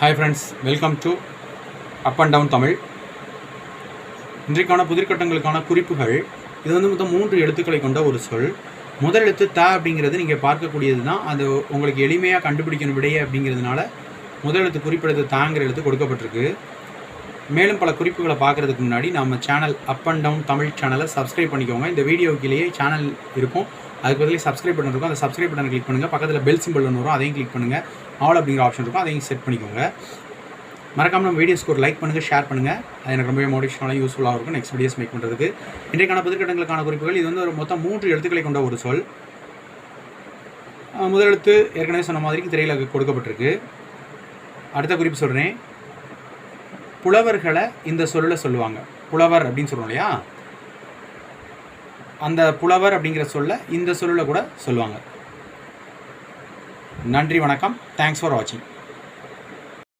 Hi friends welcome to up and down Tamil இன்றைக்கான புதிர்கட்டங்களுக்கான குறிப்புகள் இது வந்து மொத்தம் மூன்று எழுத்துக்களை கொண்ட ஒரு சொல். முதல் எழுத்து த அப்படிங்கிறது நீங்கள் பார்க்கக்கூடியது தான். அது உங்களுக்கு எளிமையாக கண்டுபிடிக்கணும் விடையே அப்படிங்கிறதுனால முதல் எழுத்து குறிப்பிடத்து தாங்கிற எழுத்து கொடுக்கப்பட்டிருக்கு. மேலும் பல குறிப்புகளை பார்க்குறதுக்கு முன்னாடி நம்ம channel up and down Tamil சேனலை சப்ஸ்கிரைப் பண்ணிக்கோங்க. இந்த வீடியோக்கிலேயே சேனல் இருக்கும். அதுக்கு பதிலே சப்ஸ்கிரைப் பட்டன் இருக்கும். அந்த சப்ஸ்கிரைப் பட்டனை கிளிக் பண்ணுங்கள் பக்கத்தில் பெல் சிம்பிள் ஒன்று வரும். அதையும் கிளிக் பண்ணுங்கள் ஆல் அப்படிங்கிற ஆப்ஷன் இருக்கும். அதையும் செட் பண்ணிக்கோங்க. மறக்காமல் நம்ம வீடியோஸ்க்கு ஒரு லைக் பண்ணுங்கள் ஷேர் பண்ணுங்கள் அது எனக்கு ரொம்பவே மோட்டிவேஷனாக யூஸ்ஃபுல்லாக இருக்கும் நெக்ஸ்ட் வீடியோஸ் மேக் பண்ணுறதுக்கு இன்றைக்கான புதுக்கட்டங்களுக்கான குறிப்புகள் இது வந்து ஒரு மொத்தம் மூன்று எழுத்துக்களை கொண்ட ஒரு சொல். முதலெழுத்து ஏற்கனவே சொன்ன மாதிரி திரையில் கொடுக்கப்பட்டிருக்கு. அடுத்த குறிப்பு சொல்கிறேன் புலவர்களை இந்த சொல்லில் சொல்லுவாங்க. புலவர் அப்படின்னு சொல்கிறோம் இல்லையா? அந்த புலவர் அப்படிங்கிற சொல்ல இந்த சொல்லில் கூட சொல்லுவாங்க. நன்றி வணக்கம். தேங்க்ஸ் ஃபார் வாட்சிங்